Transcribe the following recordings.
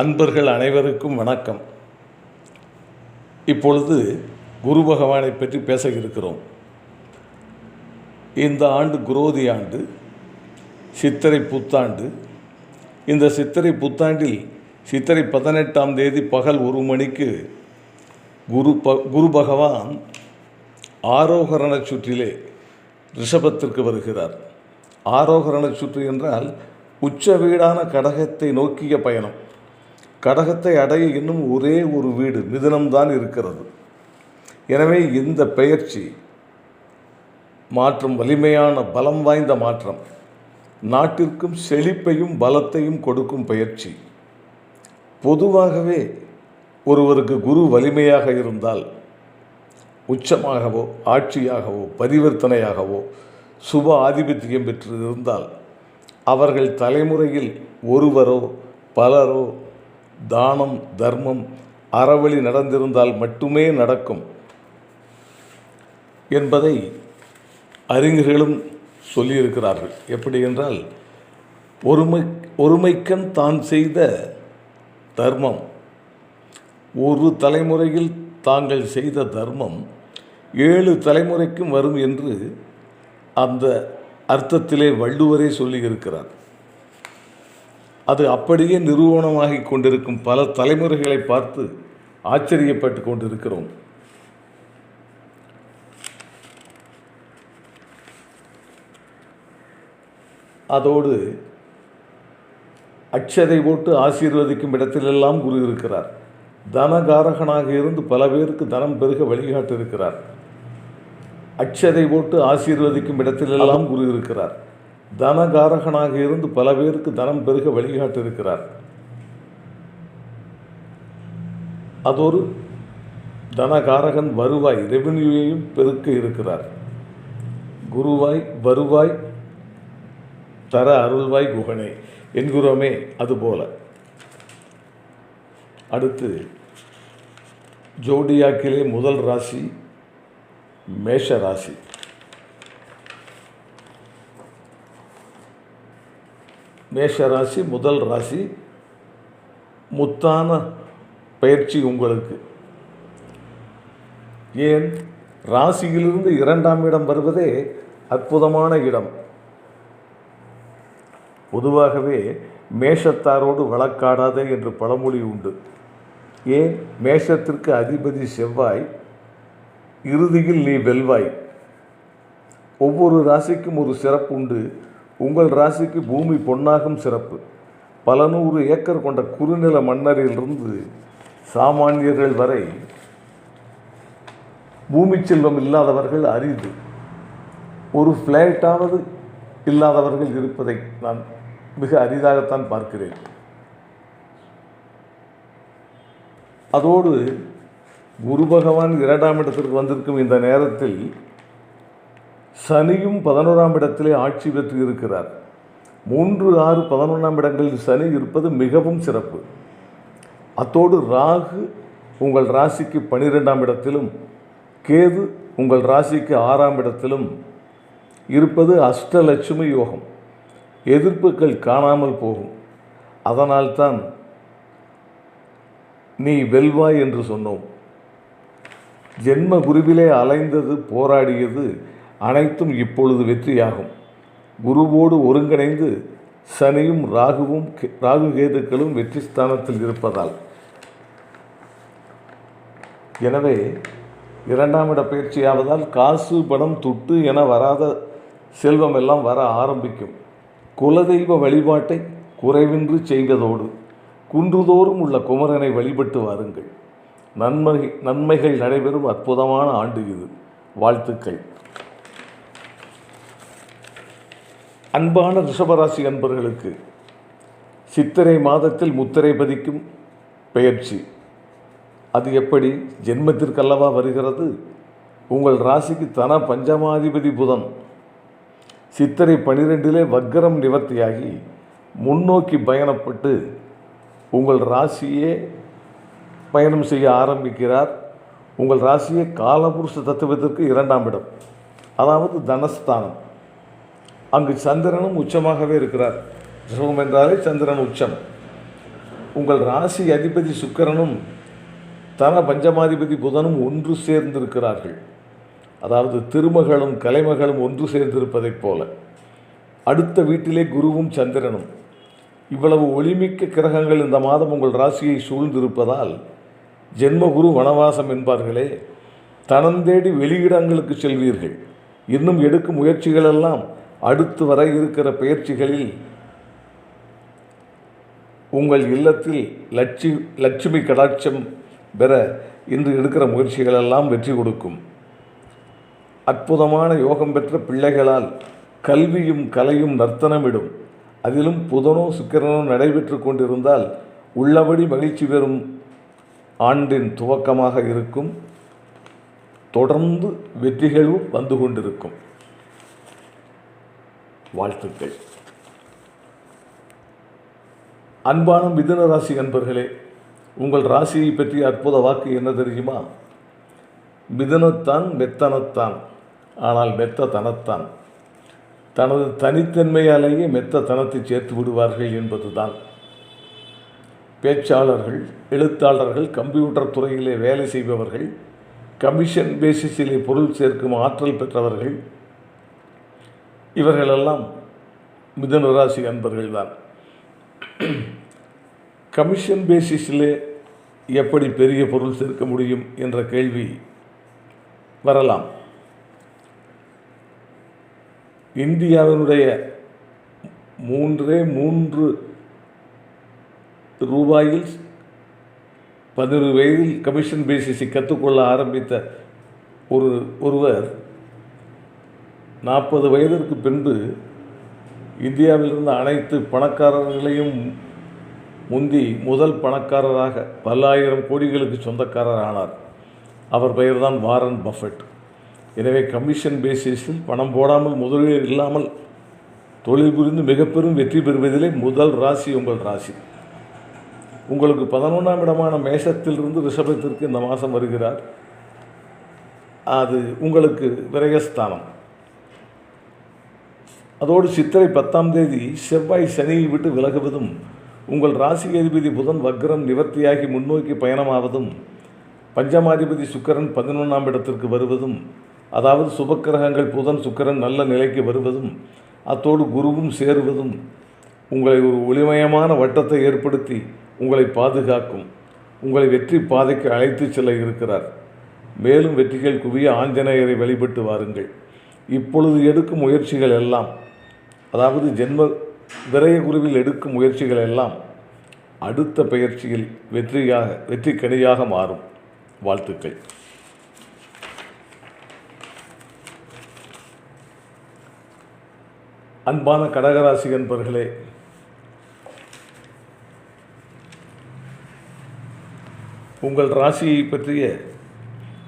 அன்பர்கள் அனைவருக்கும் வணக்கம். இப்பொழுது குரு பகவானை பற்றி பேச இருக்கிறோம். இந்த ஆண்டு குரோதி ஆண்டு சித்திரை புத்தாண்டு. இந்த சித்திரை புத்தாண்டில் சித்திரை பதினெட்டாம் தேதி பகல் ஒரு மணிக்கு குரு ப குரு பகவான் ஆரோகரண சுற்றிலே ரிஷபத்திற்கு வருகிறார். ஆரோகரண சுற்று என்றால் உச்ச வீடான கடகத்தை நோக்கிய பயணம். கடகத்தை அடைய இன்னும் ஒரே ஒரு வீடு மிதனம்தான் இருக்கிறது. எனவே இந்த பெயர்ச்சி மாற்றம் வலிமையான பலம் வாய்ந்த மாற்றம் நாட்டிற்கும் செழிப்பையும் பலத்தையும் கொடுக்கும் பயிற்சி பொதுவாகவே ஒருவருக்கு குரு வலிமையாக இருந்தால் உச்சமாகவோ ஆட்சியாகவோ பரிவர்த்தனையாகவோ சுப ஆதிபத்தியம் பெற்று இருந்தால் அவர்கள் தலைமுறையில் ஒருவரோ பலரோ தானம் தர்மம் அறவழி நடந்திருந்தால் மட்டுமே நடக்கும் என்பதை அறிஞர்களும் சொல்லியிருக்கிறார்கள். எப்படி என்றால் ஒருமை ஒருமைக்கண் தான் செய்த தர்மம். ஒரு தலைமுறையில் தாங்கள் செய்த தர்மம் ஏழு தலைமுறைக்கும் வரும் என்று அந்த அர்த்தத்திலே வள்ளுவரே சொல்லியிருக்கிறார். அது அப்படியே நிறுவனமாகி கொண்டிருக்கும் பல தலைமுறைகளை பார்த்து ஆச்சரியப்பட்டு கொண்டிருக்கிறோம். அதோடு அச்சதை போட்டு ஆசீர்வதிக்கும் இடத்திலெல்லாம் குரு இருக்கிறார். தனகாரகனாக இருந்து பல பேருக்கு தனம் பெருக வழிகாட்டிருக்கிறார் அட்சதை அச்சதை போட்டு ஆசீர்வதிக்கும் இடத்திலெல்லாம் குரு இருக்கிறார். தனகாரகனாக இருந்து பல பேருக்கு தனம் பெருக வழிகாட்டிருக்கிறார் அதொரு தனகாரகன் வருவாய் ரெவென்யூவையும் பெருக்க இருக்கிறார். குருவாய் வருவாய் தர அருள்வாய் குகனே. என்கிறோமே அதுபோல. அடுத்து ஜோடியாக்கிலே முதல் ராசி மேஷ ராசி. மேஷ ராசி முதல் ராசி. முத்தான பயிற்சி உங்களுக்கு. ஏன்? ராசியிலிருந்து இரண்டாம் இடம் வருவதே அற்புதமான இடம். பொதுவாகவே மேஷத்தாரோடு வழக்காடாதே என்று பழமொழி உண்டு. ஏன்? மேஷத்திற்கு அதிபதி செவ்வாய் இறுதியில் நீ வெல்வாய். ஒவ்வொரு ராசிக்கும் ஒரு சிறப்பு உண்டு உங்கள் ராசிக்கு பூமி பொன்னாகும் சிறப்பு. பல நூறு ஏக்கர் கொண்ட குறுநில மன்னரிலிருந்து சாமானியர்கள் வரை பூமி செல்வம் இல்லாதவர்கள் அரிது. ஒரு ஃப்ளாட்டாவது இல்லாதவர்கள் இருப்பதை நான் மிக அரிதாகத்தான் பார்க்கிறேன். அதோடு குரு பகவான் இரண்டாம் இடத்திற்கு வந்திருக்கும் இந்த நேரத்தில் சனியும் பதினோராம் இடத்திலே ஆட்சி பெற்று இருக்கிறார். மூன்று ஆறு பதினொன்றாம் இடங்களில் சனி இருப்பது மிகவும் சிறப்பு. அத்தோடு ராகு உங்கள் ராசிக்கு பனிரெண்டாம் இடத்திலும் கேது உங்கள் ராசிக்கு ஆறாம் இடத்திலும் இருப்பது அஷ்டலட்சுமி யோகம். எதிர்ப்புகள் காணாமல் போகும். அதனால்தான் நீ வெல்வாய் என்று சொன்னோம். ஜென்ம குருவிலே அலைந்தது போராடியது அனைத்தும் இப்பொழுது வெற்றியாகும். குருவோடு ஒருங்கிணைந்து சனியும் ராகுவும் ராகு கேதுக்களும் வெற்றி ஸ்தானத்தில் இருப்பதால். எனவே இரண்டாம் இட பயிற்சியாவதால் காசு பணம் துட்டு என வராத செல்வம் எல்லாம் வர ஆரம்பிக்கும். குலதெய்வ வழிபாட்டை குறைவின்றி செய்வதோடு குன்றுதோறும் உள்ள குமரனை வழிபட்டு வாருங்கள். நன்மை நன்மைகள் நடைபெறும் அற்புதமான ஆண்டு இது. வாழ்த்துக்கள். அன்பான ரிஷபராசி அன்பர்களுக்கு சித்திரை மாதத்தில் முத்திரை பதிக்கும் பெயர்ச்சி. அது எப்படி? ஜென்மத்திற்கல்லவா வருகிறது? உங்கள் ராசிக்கு தன பஞ்சமாதிபதி புதன். சித்திரை பனிரெண்டிலே வக்கரம் நிவர்த்தியாகி முன்னோக்கி பயணப்பட்டு உங்கள் ராசியே பயணம் செய்ய ஆரம்பிக்கிறார். உங்கள் ராசியே காலபுருஷ தத்துவத்திற்கு இரண்டாம் இடம். அதாவது தனஸ்தானம். அங்கு சந்திரனும் உச்சமாகவே இருக்கிறார். ரிஷபம் என்றாலே சந்திரன் உச்சம். உங்கள் ராசி அதிபதி சுக்கிரனும் தன பஞ்சமாதிபதி புதனும் ஒன்று சேர்ந்திருக்கிறார்கள். அதாவது திருமகளும் கலைமகளும் ஒன்று சேர்ந்திருப்பதைப் போல. அடுத்த வீட்டிலே குருவும் சந்திரனும். இவ்வளவு ஒளிமிக்க கிரகங்கள் இந்த மாதம் உங்கள் ராசியை சூழ்ந்திருப்பதால் ஜென்மகுரு வனவாசம் என்பார்களே தனந்தேடி வெளியிடங்களுக்கு செல்வீர்கள். இன்னும் எடுக்கும் முயற்சிகளெல்லாம் அடுத்து வர இருக்கிற பயிற்சிகளில் உங்கள் இல்லத்தில் லட்சி லட்சுமி கடாட்சம் பெற இன்று எடுக்கிற முயற்சிகளெல்லாம் வெற்றி கொடுக்கும். அற்புதமான யோகம் பெற்ற பிள்ளைகளால் கல்வியும் கலையும் நர்த்தனமிடும். அதிலும் புதனோ சுக்கிரனோ நடைபெற்று கொண்டிருந்தால் உள்ளபடி மகிழ்ச்சி பெறும் ஆண்டின் துவக்கமாக இருக்கும். தொடர்ந்து வெற்றிகளும் வந்து கொண்டிருக்கும். வாழ்த்துக்கள். அன்பான மிதுன ராசி அன்பர்களே உங்கள் ராசியை பற்றி அற்புத வாக்கு என்ன தெரியுமா? மிதனத்தான் மெத்தனத்தான். ஆனால் மெத்த தனத்தான். தனது தனித்தன்மையாலேயே மெத்த தனத்தை சேர்த்து விடுவார்கள் என்பதுதான். பேச்சாளர்கள் எழுத்தாளர்கள் கம்ப்யூட்டர் துறையிலே வேலை செய்பவர்கள் கமிஷன் பேசிஸிலே பொருள் சேர்க்கும் ஆற்றல் பெற்றவர்கள் இவர்களெல்லாம் மிதன ராசி அன்பர்கள்தான். கமிஷன் பேசிஸிலே எப்படி பெரிய பொருள் சேர்க்க முடியும் என்ற கேள்வி வரலாம். இந்தியாவினுடைய மூன்றே மூன்று ரூபாயில் பதினொரு வயதில் கமிஷன் பேசிஸை கற்றுக்கொள்ள ஆரம்பித்த ஒரு ஒருவர் நாற்பது வயதிற்கு பின்பு இந்தியாவில் இருந்த அனைத்து பணக்காரர்களையும் முந்தி முதல் பணக்காரராக பல்லாயிரம் கோடிகளுக்கு சொந்தக்காரர் ஆனார். அவர் பெயர்தான் வாரன் பஃபெட். எனவே கமிஷன் பேசிஸில் பணம் போடாமல் முதலீடு இல்லாமல் தொழில் புரிந்து மிக பெரும் வெற்றி பெறுவதிலே முதல் ராசி உங்கள் ராசி. உங்களுக்கு பதினொன்றாம் இடமான மேஷத்திலிருந்து ரிஷபத்திற்கு இந்த மாதம் வருகிறார். அது உங்களுக்கு விரயஸ்தானம். அதோடு சித்திரை பத்தாம் தேதி செவ்வாய் சனியை விட்டு விலகுவதும் உங்கள் ராசி அதிபதி புதன் வக்ரம் நிவர்த்தியாகி முன்னோக்கி பயணமாவதும் பஞ்சமாதிபதி சுக்கிரன் பதினொன்றாம் இடத்திற்கு வருவதும் அதாவது சுபக்கிரகங்கள் புதன் சுக்கிரன் நல்ல நிலைக்கு வருவதும் அத்தோடு குருவும் சேருவதும் உங்களை ஒரு ஒளிமயமான வட்டத்தை ஏற்படுத்தி உங்களை பாதுகாக்கும். உங்களை வெற்றி பாதைக்கு அழைத்து செல்ல இருக்கிறார். மேலும் வெற்றிகள் குவிய ஆஞ்சநேயரை வழிபட்டு வாருங்கள். இப்பொழுது எடுக்கும் முயற்சிகள் எல்லாம் அதாவது ஜென்ம விரய குருவில் எடுக்கும் முயற்சிகள் எல்லாம் அடுத்த பயிற்சியில் வெற்றியாக வெற்றி மாறும். வாழ்த்துக்கள். அன்பான கடகராசி அன்பர்களே உங்கள் ராசியை பற்றிய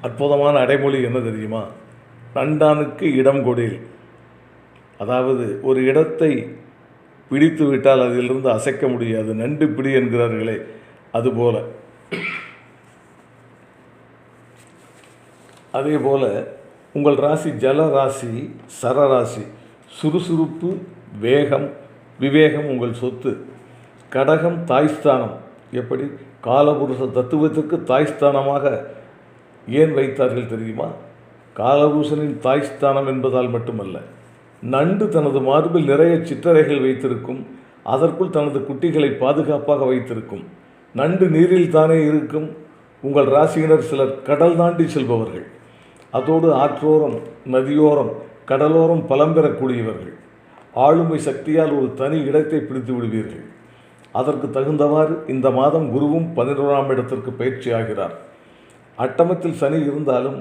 அற்புதமான அடைமொழி என்ன தெரியுமா? நண்டானுக்கு இடம் கொடில் அதாவது ஒரு இடத்தை பிடித்து விட்டால் அதிலிருந்து அசைக்க முடியாது. நண்டு பிடி என்கிறார்களே அதுபோல. அதே போல உங்கள் ராசி ஜல ராசி சரராசி சுறுசுறுப்பு வேகம் விவேகம் உங்கள் சொத்து. கடகம் தாய்ஸ்தானம். எப்படி? காலபுருஷ தத்துவத்திற்கு தாய்ஸ்தானமாக ஏன் வைத்தார்கள் தெரியுமா? காலபூஷனின் தாய் ஸ்தானம் என்பதால் மட்டுமல்ல நண்டு தனது மார்பில் நிறைய சிற்றறைகள் வைத்திருக்கும் அதற்குள் தனது குட்டிகளை பாதுகாப்பாக வைத்திருக்கும். நண்டு நீரில் தானே இருக்கும். உங்கள் ராசியினர் சிலர் கடல் தாண்டி செல்பவர்கள். அதோடு ஆற்றோரம் நதியோரம் கடலோரம் பலம் பெறக்கூடியவர்கள். ஆளுமை சக்தியால் ஒரு தனி இடத்தை பிடித்து விடுவீர்கள். அதற்கு தகுந்தவாறு இந்த மாதம் குருவும் பதினோராம் இடத்திற்கு பயிற்சி ஆகிறார். அட்டமத்தில் சனி இருந்தாலும்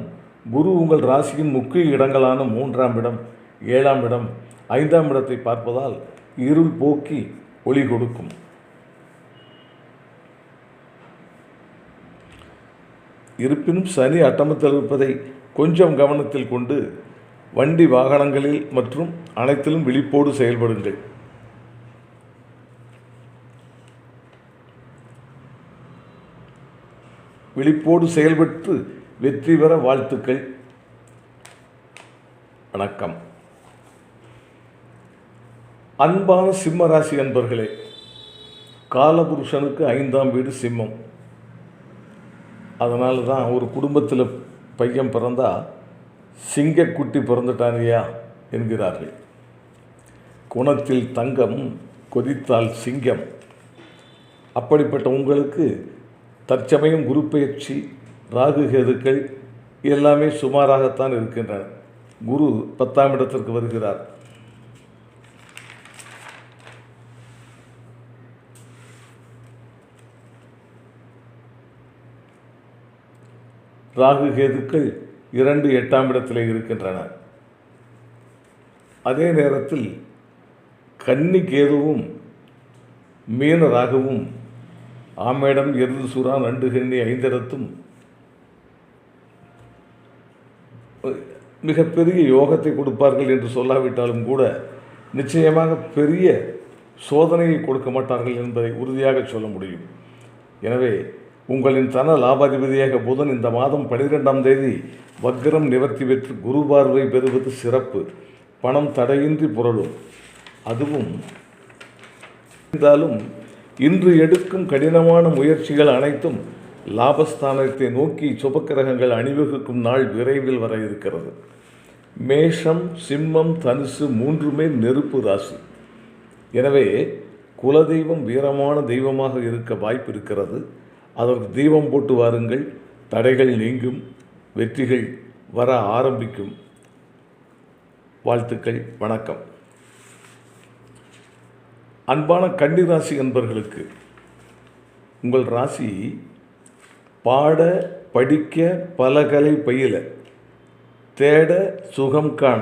குரு உங்கள் ராசியின் முக்கிய இடங்களான மூன்றாம் இடம் ஏழாம் இடம் ஐந்தாம் இடத்தை பார்ப்பதால் இருள் போக்கி ஒளி கொடுக்கும். இருப்பினும் சனி அட்டமத்தில் இருப்பதை கொஞ்சம் கவனத்தில் கொண்டு வண்டி வாகனங்களில் மற்றும் அனைத்திலும் விழிப்போடு செயல்படுங்கள். விழிப்போடு செயல்பட்டு வெற்றி பெற வாழ்த்துக்கள். வணக்கம். அன்பான சிம்ம ராசி அன்பர்களே காலபுருஷனுக்கு ஐந்தாம் வீடு சிம்மம். அதனால தான் ஒரு குடும்பத்தில் பையன் பிறந்தா சிங்கக்குட்டி பிறந்துட்டானியா என்கிறார்கள். குணத்தில் தங்கம் கொதித்தால் சிங்கம். அப்படிப்பட்ட உங்களுக்கு தற்சமயம் குரு பயிற்சி ராகு கேதுக்கள் எல்லாமே சுமாராகத்தான் இருக்கின்றன. குரு பத்தாம் இடத்திற்கு வருகிறார். ராகு கேதுக்கள் இரண்டு எட்டாம் இடத்திலே இருக்கின்றன. அதே நேரத்தில் கன்னி கேதுவும் மீன ராகுவும் ஆமேடம் எருது சுறா நண்டு கண்ணி ஐந்திடத்தும் மிகப்பெரிய யோகத்தை கொடுப்பார்கள் என்று சொல்லாவிட்டாலும் கூட நிச்சயமாக பெரிய சோதனையை கொடுக்க மாட்டார்கள் என்பதை உறுதியாக சொல்ல முடியும். எனவே உங்களின் தன லாபாதிபதியாக புதன் இந்த மாதம் பனிரெண்டாம் தேதி வக்ரம் நிவர்த்தி பெற்று குரு பார்வை பெறுவது சிறப்பு. பணம் தடையின்றி புரளும். அதுவும் இருந்தாலும் இன்று எடுக்கும் கடினமான முயற்சிகள் அனைத்தும் லாபஸ்தானத்தை நோக்கி சுபக்கிரகங்கள் அணிவகுக்கும் நாள் விரைவில் வர இருக்கிறது. மேஷம் சிம்மம் தனுசு மூன்றுமே நெருப்பு ராசி. எனவே குலதெய்வம் வீரமான தெய்வமாக இருக்க வாய்ப்பு இருக்கிறது. அதற்கு தீபம் போட்டு வாருங்கள். தடைகள் நீங்கும். வெற்றிகள் வர ஆரம்பிக்கும். வாழ்த்துக்கள். வணக்கம். அன்பான கன்னி ராசி என்பர்களுக்கு உங்கள் ராசி பாட படிக்க பலகலை பயில தேட சுகம் காண.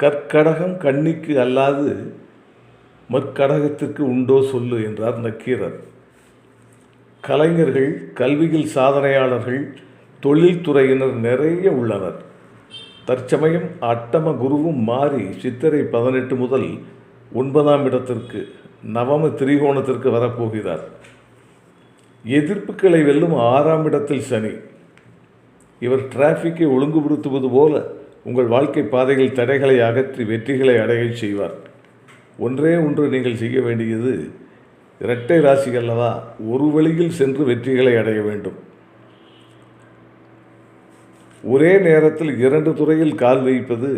கற்கடகம் கண்ணிக்கு அல்லாது மற்கடகத்திற்கு உண்டோ சொல்லு என்றார் நக்கீரர். கலைஞர்கள் கல்வியில் சாதனையாளர்கள் தொழில்துறையினர் நிறைய உள்ளனர். தற்சமயம் அட்டம குருவும் மாறி சித்திரை பதினெட்டு முதல் ஒன்பதாம் இடத்திற்கு நவம திரிகோணத்திற்கு வரப்போகிறார். எதிர்ப்புகளை வெல்லும் ஆறாம் இடத்தில் சனி. இவர் டிராஃபிக்கை ஒழுங்குபடுத்துவது போல உங்கள் வாழ்க்கை பாதையில் தடைகளை அகற்றி வெற்றிகளை அடையச் செய்வார். ஒன்றே ஒன்று நீங்கள் செய்ய வேண்டியது இரட்டை ராசி அல்லவா? ஒரு வழியில் சென்று வெற்றிகளை அடைய வேண்டும். ஒரே நேரத்தில் இரண்டு துறையில் கால் வைப்பது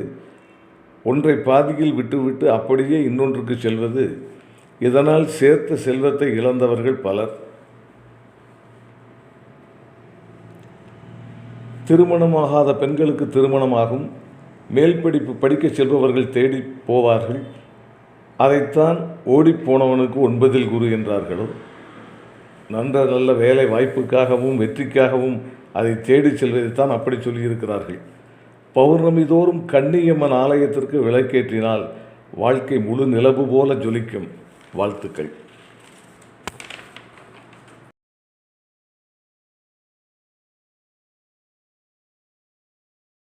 ஒன்றை பாதியில் விட்டுவிட்டு அப்படியே இன்னொன்றுக்கு செல்வது இதனால் சேர்த்த செல்வத்தை இழந்தவர்கள் பலர். திருமணமாகாத பெண்களுக்கு திருமணமாகும். மேல் படிப்பு படிக்கச் செல்பவர்கள் தேடி போவார்கள். அதைத்தான் ஓடிப்போனவனுக்கு ஒன்பதில் குரு என்றார்களோ? நன்ற நல்ல வேலை வாய்ப்புக்காகவும் வெற்றிக்காகவும் அதை தேடிச் செல்வதைத்தான் அப்படி சொல்லியிருக்கிறார்கள். பௌர்ணமி தோறும் கண்ணியம்மன் ஆலயத்திற்கு விளக்கேற்றினால் வாழ்க்கை முழு நிலவு போல ஜொலிக்கும். வாழ்த்துக்கள்.